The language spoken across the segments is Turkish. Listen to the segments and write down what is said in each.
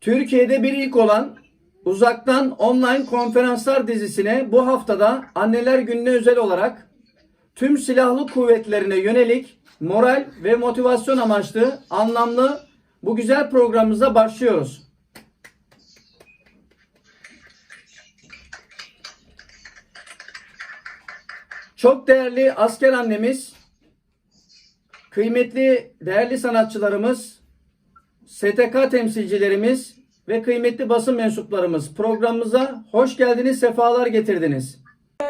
Türkiye'de bir ilk olan uzaktan online konferanslar dizisine bu haftada Anneler Günü'ne özel olarak tüm silahlı kuvvetlerine yönelik moral ve motivasyon amaçlı anlamlı bu güzel programımıza başlıyoruz. Çok değerli asker annemiz, kıymetli değerli sanatçılarımız, STK temsilcilerimiz ve kıymetli basın mensuplarımız programımıza hoş geldiniz, sefalar getirdiniz.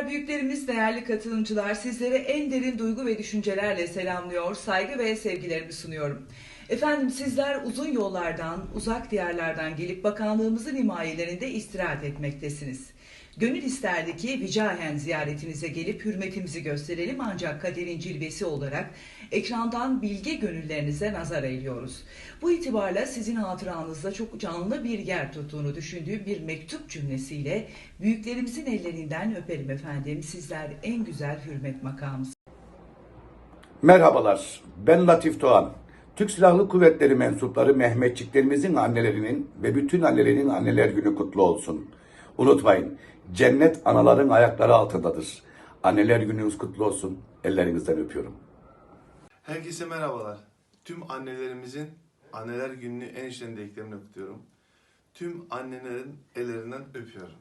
Büyüklerimiz, değerli katılımcılar sizlere en derin duygu ve düşüncelerle selamlıyor, saygı ve sevgilerimi sunuyorum. Efendim sizler uzun yollardan, uzak diyarlardan gelip bakanlığımızın himayelerinde istirahat etmektesiniz. Gönül isterdi ki vicahen ziyaretinize gelip hürmetimizi gösterelim ancak kaderin cilvesi olarak ekrandan bilge gönüllerinize nazar eğiliyoruz. Bu itibarla sizin hatıranızda çok canlı bir yer tuttuğunu düşündüğüm bir mektup cümlesiyle büyüklerimizin ellerinden öperim efendim. Sizler en güzel hürmet makamı Merhabalar, ben Latif Doğan. Türk Silahlı Kuvvetleri mensupları Mehmetçiklerimizin annelerinin ve bütün annelerin anneler günü kutlu olsun. Unutmayın, cennet anaların ayakları altındadır. Anneler gününüz kutlu olsun. Ellerinizden öpüyorum. Herkese merhabalar. Tüm annelerimizin anneler gününü en içten dileklerimle kutluyorum. Tüm annelerin ellerinden öpüyorum.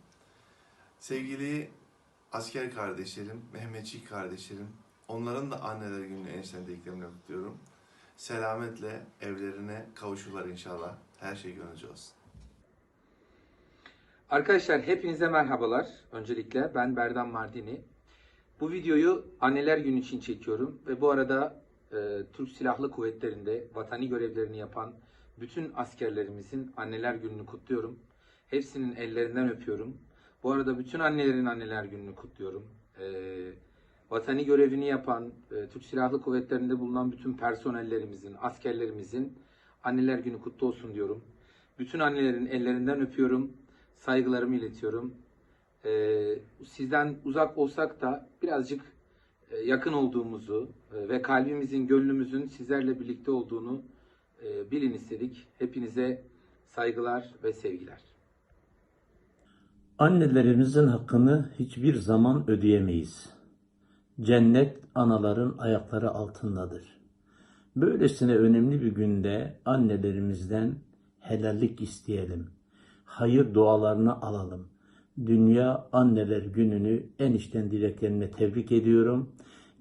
Sevgili asker kardeşlerim, Mehmetçik kardeşlerim, onların da anneler gününü en içten dileklerimle kutluyorum. Selametle evlerine kavuşurlar inşallah. Her şey gönlünüzce olsun. Arkadaşlar hepinize merhabalar. Öncelikle ben Berdan Mardini. Bu videoyu Anneler Günü için çekiyorum ve bu arada e, Türk Silahlı Kuvvetleri'nde vatani görevlerini yapan bütün askerlerimizin Anneler Günü'nü kutluyorum. Hepsinin ellerinden öpüyorum. Bu arada bütün annelerin Anneler Günü'nü kutluyorum. E, vatani görevini yapan, e, Türk Silahlı Kuvvetleri'nde bulunan bütün personellerimizin, askerlerimizin Anneler Günü kutlu olsun diyorum. Bütün annelerin ellerinden öpüyorum saygılarımı iletiyorum. Ee, sizden uzak olsak da birazcık e, yakın olduğumuzu e, ve kalbimizin, gönlümüzün sizlerle birlikte olduğunu e, bilin istedik. Hepinize saygılar ve sevgiler. Annelerimizin hakkını hiçbir zaman ödeyemeyiz. Cennet anaların ayakları altındadır. Böylesine önemli bir günde annelerimizden helallik isteyelim. Hayır dualarını alalım. Dünya Anneler Günü'nü en içten dileklerimle tebrik ediyorum.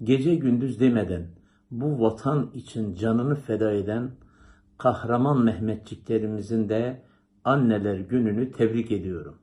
Gece gündüz demeden bu vatan için canını feda eden kahraman Mehmetçiklerimizin de Anneler Günü'nü tebrik ediyorum.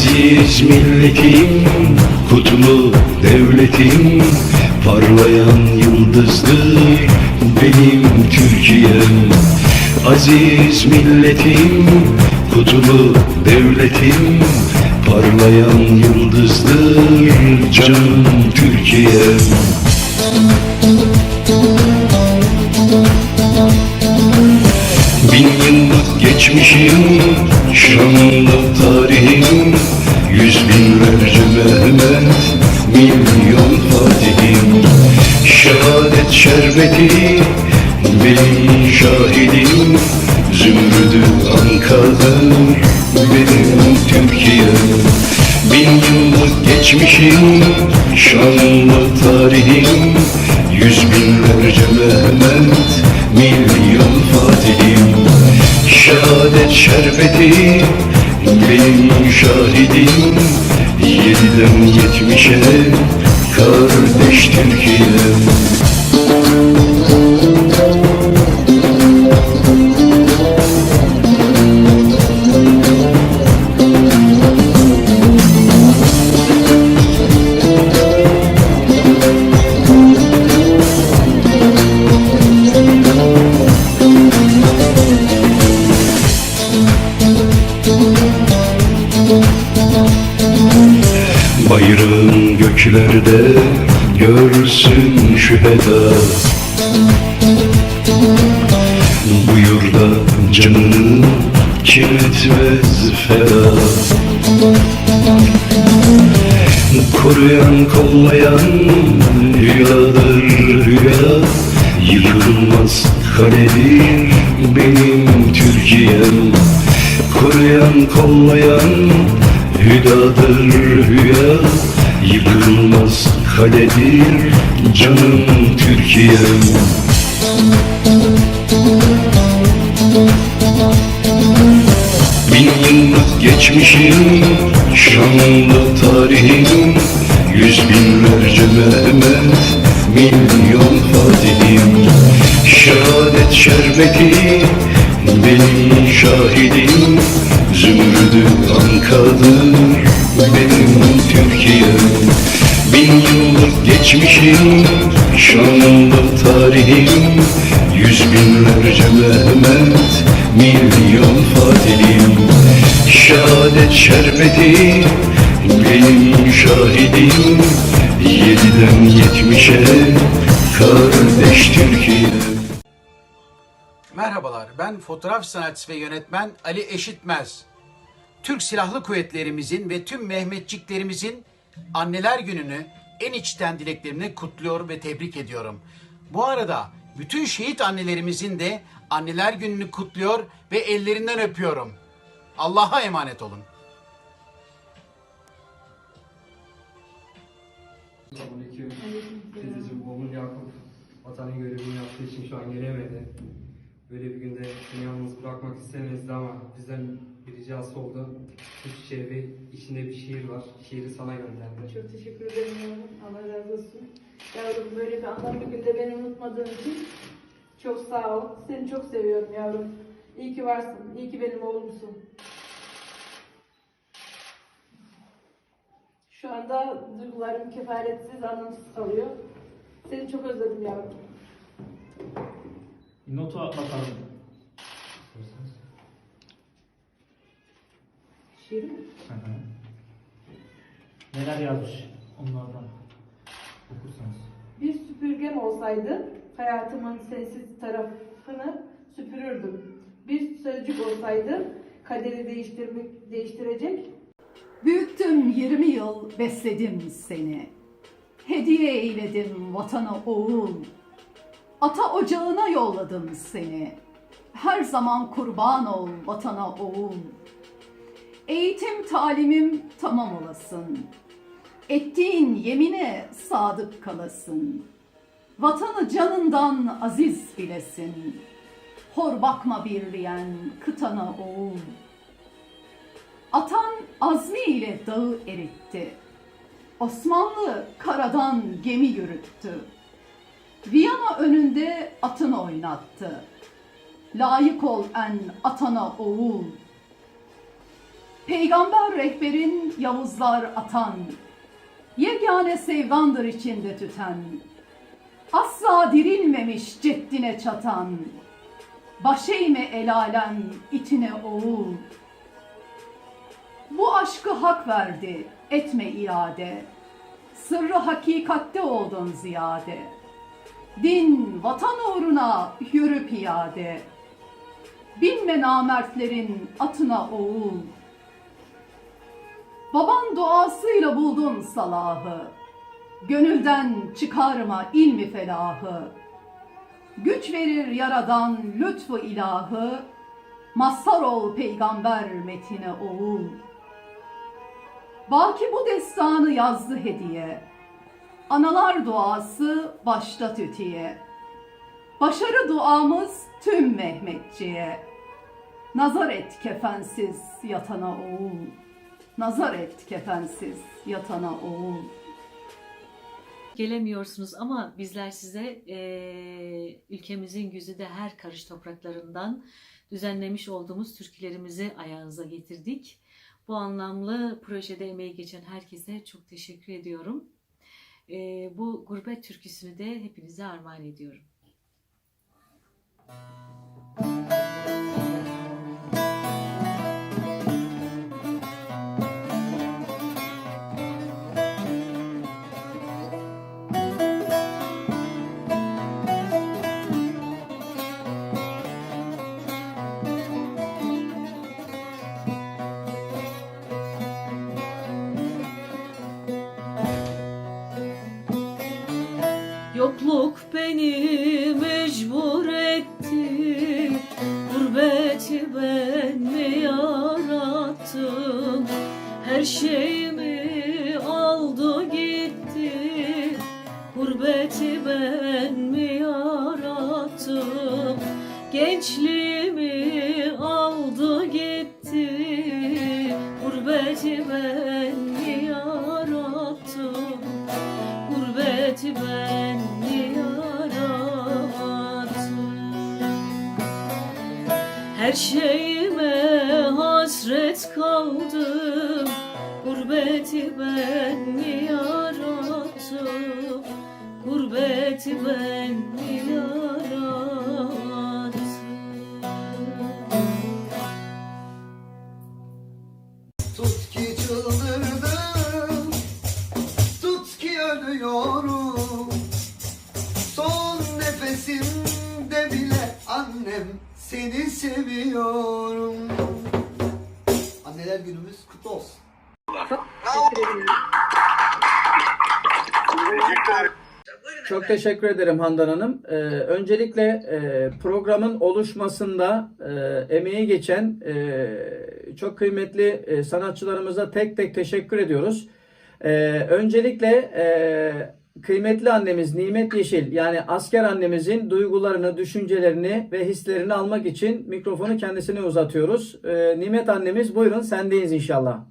Aziz milletim, kutlu devletim Parlayan yıldızdır benim Türkiye'm. Aziz milletim, kutlu devletim Parlayan yıldızdır canım Türkiye'm. Bin geçmişim, şanlı tarihim Yüz binlerce Mehmet, milyon Fatihim. Şehadet şerbeti, benim şahidim Zümrüdü ankadır, benim Türkiye'm. Bin yıllık geçmişim, şanlı tarihim Yüz binlerce Mehmet, milyon Fatihim Şehadet şerbeti, benim şahidim. Yediden yetmişe kardeş Türkiye'm Bayrağın göklerde görsün şüheda Bu yurda canını kim etmez feda. Koruyan kollayan rüyadır rüya. Yıkılmaz kaledir benim Türkiye'm. Koruyan kollayan hüdadır rüya Yıkılmaz kaledir canım Türkiye'm. Bin yıllık geçmişim Şanlı tarihim Yüz binlerce Mehmet Milyon Fatihim. Şehadet şerbeti Benim şahidim Zümrüdü ankadır Benim Türkiye'm. Bin yıllık geçmişim Şanlı tarihim. Yüz binlerce Mehmet Milyon Fatihim Şehadet şerbeti Benim şahidim. Yediden yetmişe Kardeş Türkiye Merhabalar, ben fotoğraf sanatçısı ve yönetmen Ali Eşitmez. Türk Silahlı Kuvvetlerimizin ve tüm Mehmetçiklerimizin Anneler Günü'nü en içten dileklerimle kutluyor ve tebrik ediyorum. Bu arada bütün şehit annelerimizin de Anneler Günü'nü kutluyor ve ellerinden öpüyorum. Allah'a emanet olun. Selamünaleyküm. Teyzeciğim, oğlum Yakup vatanın görevini yaptığı için şu an gelemedi. Böyle bir günde seni yalnız bırakmak istemezdi ama bizden bir ricası oldu. Üç şehri, içinde bir şiir var. Şiiri sana gönderdi. Çok teşekkür ederim yavrum. Allah razı olsun. Yavrum böyle bir anlamlı günde beni unutmadığın için çok sağ ol. Seni çok seviyorum yavrum. İyi ki varsın. İyi ki benim oğlumsun. Şu anda duygularım kefaretsiz, anlamsız kalıyor. Seni çok özledim yavrum. Notu atalım. Şiir mi? Neler yazmış onlardan okursanız. Bir süpürgem olsaydı hayatımın sensiz tarafını süpürürdüm. Bir sözcük olsaydı kaderi değiştirmek, değiştirecek Büyüttüm 20 yıl besledim seni. Hediye eyledim vatana oğul. Ata ocağına yolladım seni. Her zaman kurban ol vatana oğul. Eğitim talimim tamam olasın. Ettiğin yemine sadık kalasın. Vatanı canından aziz bilesin. Hor bakma birleyen kıtana oğul. Atan azmi ile dağı eritti. Osmanlı karadan gemi yürüttü. Viyana önünde atını oynattı. Layık ol en atana oğul. Peygamber rehberin Yavuzlar atan. Yegane sevdandır içinde tüten. Asla dirilmemiş ceddine çatan. Başeğme el alem itine oğul. Bu aşkı hak verdi, etme iade. Sırrı hakikatte oldun ziyade. Din, vatan uğruna yürü piyade. Binme namertlerin atına oğul. Baban duasıyla buldun salahı. Gönülden çıkarma ilmi felahı. Güç verir yaradan lütfu ilahı. Mazhar ol peygamber metine oğul. Baki bu destanı yazdı hediye. Analar duası başta tütiye. Başarı duamız tüm Mehmetçiye. Nazar et kefensiz yatana oğul. Nazar et kefensiz yatana oğul. gelemiyorsunuz ama bizler size eee, ülkemizin güzide her karış topraklarından düzenlemiş olduğumuz türkülerimizi ayağınıza getirdik. Bu anlamlı projede emeği geçen herkese çok teşekkür ediyorum. Eee, bu gurbet türküsünü de hepinize armağan ediyorum. Yokluk mecbur etti Gurbeti ben mi yarattım? Her şeyimi Her şeyime hasret kaldım. Gurbeti ben mi yarattım. Gurbeti ben mi yarattım seni seviyorum Anneler günümüz kutlu olsun. Çok teşekkür ederim Handan Hanım. Ee, öncelikle e, programın oluşmasında e, emeği geçen e, çok kıymetli e, sanatçılarımıza tek tek teşekkür ediyoruz. E, öncelikle e, kıymetli annemiz Nimet Yeşil yani asker annemizin duygularını, düşüncelerini ve hislerini almak için mikrofonu kendisine uzatıyoruz. E, Nimet annemiz buyurun sendeyiz inşallah.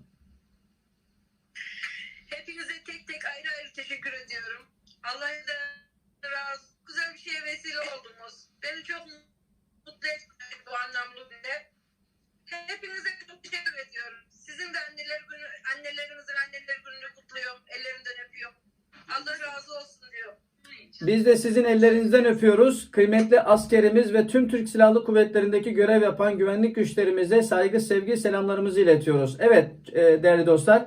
Hepinize tek tek ayrı ayrı teşekkür ediyorum. Allah razı. Güzel bir şeye vesile oldunuz. Beni çok mutlu ettiniz bu anlamda bile. Hepinize çok teşekkür ediyorum. Sizin de anneler günü, annelerinizin anneler gününü kutluyorum. Ellerinden öpüyorum. Allah razı olsun diyorum. Biz de sizin ellerinizden öpüyoruz. Kıymetli askerimiz ve tüm Türk Silahlı Kuvvetleri'ndeki görev yapan güvenlik güçlerimize saygı, sevgi, selamlarımızı iletiyoruz. Evet e, değerli dostlar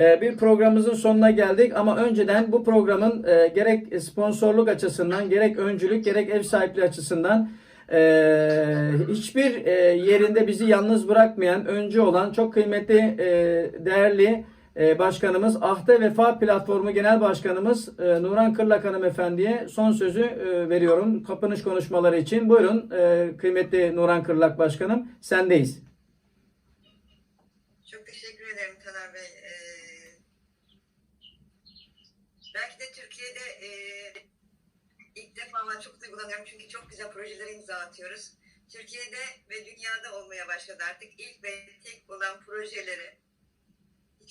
e, bir programımızın sonuna geldik ama önceden bu programın e, gerek sponsorluk açısından, gerek öncülük, gerek ev sahipliği açısından e, hiçbir yerinde bizi yalnız bırakmayan, öncü olan çok kıymetli, değerli e, başkanımız, Ahde Vefa Platformu Genel Başkanımız e, Nuran Kırlak Hanımefendi'ye son sözü e, veriyorum kapanış konuşmaları için. Buyurun e, kıymetli Nuran Kırlak Başkanım sendeyiz. Çok teşekkür ederim Taner Bey. Ee, belki de Türkiye'de e, ilk defa çok duygulanıyorum çünkü çok güzel projelere imza atıyoruz. Türkiye'de ve dünyada olmaya başladı artık ilk ve tek olan projeleri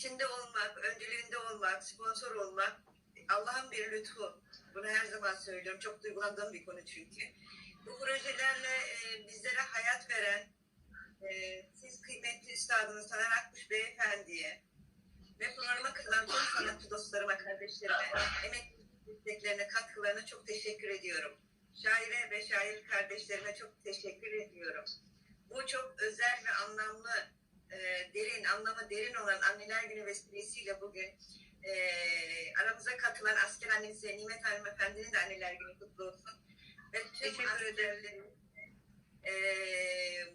içinde olmak, öncülüğünde olmak, sponsor olmak Allah'ın bir lütfu. Bunu her zaman söylüyorum. Çok duygulandığım bir konu çünkü. Bu projelerle e, bizlere hayat veren e, siz kıymetli üstadınız Taner Akkuş Beyefendi'ye ve programa katılan tüm sanatçı dostlarıma, kardeşlerime, emek desteklerine, katkılarına çok teşekkür ediyorum. Şaire ve şair kardeşlerime çok teşekkür ediyorum. Bu çok özel ve anlamlı e, derin, anlamı derin olan Anneler Günü vesilesiyle bugün e, aramıza katılan asker annemiz ve Nimet Hanımefendi'nin de Anneler Günü kutlu olsun. Ve tüm askerlerin e,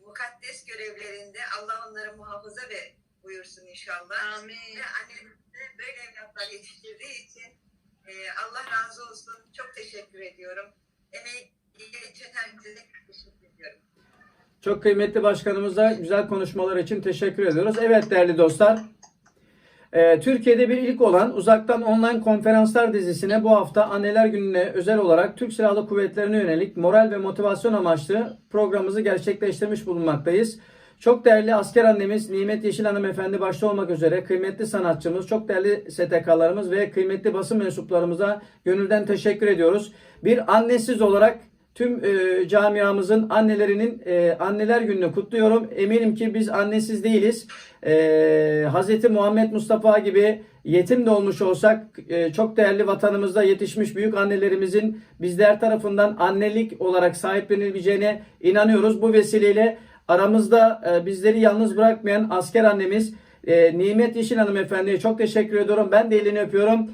mukaddes görevlerinde Allah onları muhafaza ve buyursun inşallah. Amin. Ve annelerimize böyle evlatlar yetiştirdiği için e, Allah razı olsun. Çok teşekkür ediyorum. Emeği geçen herkese teşekkür ediyorum. Çok kıymetli başkanımıza güzel konuşmalar için teşekkür ediyoruz. Evet değerli dostlar. e, Türkiye'de bir ilk olan uzaktan online konferanslar dizisine bu hafta Anneler Günü'ne özel olarak Türk Silahlı Kuvvetleri'ne yönelik moral ve motivasyon amaçlı programımızı gerçekleştirmiş bulunmaktayız. Çok değerli asker annemiz Nimet Yeşil hanımefendi başta olmak üzere kıymetli sanatçımız, çok değerli STK'larımız ve kıymetli basın mensuplarımıza gönülden teşekkür ediyoruz. Bir annesiz olarak tüm e, camiamızın annelerinin e, anneler gününü kutluyorum. Eminim ki biz annesiz değiliz. E, Hz. Muhammed Mustafa gibi yetim de olmuş olsak e, çok değerli vatanımızda yetişmiş büyük annelerimizin bizler tarafından annelik olarak sahiplenileceğine inanıyoruz. Bu vesileyle aramızda e, bizleri yalnız bırakmayan asker annemiz e, Nimet Yeşil hanımefendiye çok teşekkür ediyorum. Ben de elini öpüyorum.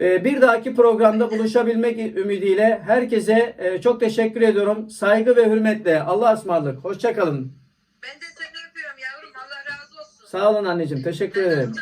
E, bir dahaki programda buluşabilmek ümidiyle herkese e, çok teşekkür ediyorum. Saygı ve hürmetle. Allah'a ısmarladık. Hoşçakalın. Ben de seni öpüyorum yavrum. Allah razı olsun. Sağ olun anneciğim. Teşekkür ederim.